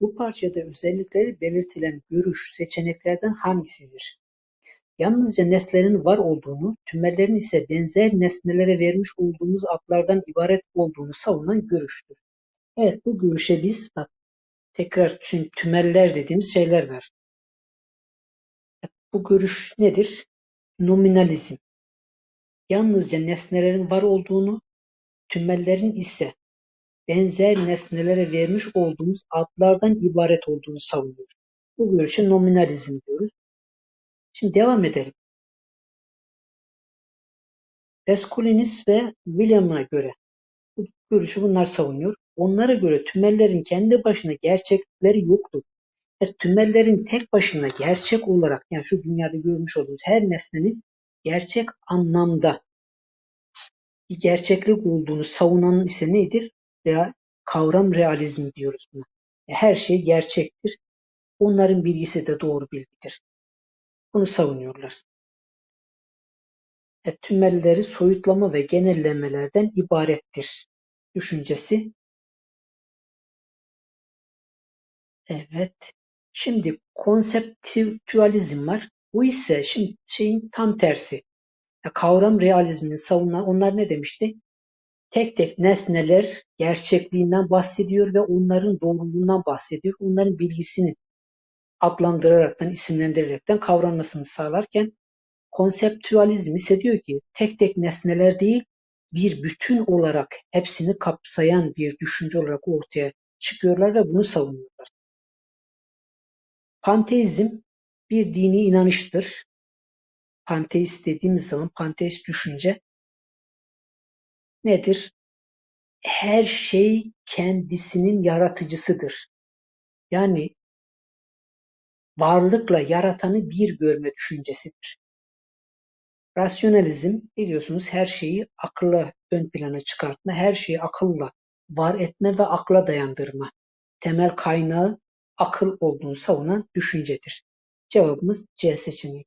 Bu parçada özellikleri belirtilen görüş seçeneklerden hangisidir? Yalnızca nesnelerin var olduğunu, tümellerin ise benzer nesnelere vermiş olduğumuz adlardan ibaret olduğunu savunan görüştür. Evet bu görüşe biz bak tekrar çünkü tümeller dediğimiz şeyler var. Bu görüş nedir? Nominalizm. Yalnızca nesnelerin var olduğunu, tümellerin ise benzer nesnelere vermiş olduğumuz adlardan ibaret olduğunu savunuyor. Bu görüşe nominalizm diyoruz. Şimdi devam edelim. Reskulinis ve William'a göre bu görüşü bunlar savunuyor. Onlara göre tümellerin kendi başına gerçekleri yoktur. E, tümellerin tek başına gerçek olarak yani şu dünyada görmüş olduğumuz her nesnenin gerçek anlamda bir gerçeklik olduğunu savunan ise nedir? Real, kavram realizmi diyoruz buna. E, her şey gerçektir. Onların bilgisi de doğru bilgidir. Bunu savunuyorlar. E, tümelleri soyutlama ve genellemelerden ibarettir düşüncesi. Evet. Şimdi konseptüalizm var. Bu ise şimdi şeyin tam tersi. Ya, kavram realizmini savunan onlar ne demişti? Tek tek nesneler gerçekliğinden bahsediyor ve onların doğruluğundan bahsediyor. Onların bilgisini adlandıraraktan, isimlendirerekten kavranmasını sağlarken konseptüalizm ise diyor ki tek tek nesneler değil bir bütün olarak hepsini kapsayan bir düşünce olarak ortaya çıkıyorlar ve bunu savunuyorlar. Panteizm bir dini inanıştır. Panteist dediğimiz zaman panteist düşünce nedir? Her şey kendisinin yaratıcısıdır. Yani varlıkla yaratanı bir görme düşüncesidir. Rasyonalizm biliyorsunuz her şeyi akılla ön plana çıkartma, her şeyi akılla var etme ve akla dayandırma. Temel kaynağı akıl olduğunu savunan düşüncedir. Cevabımız C seçeneği.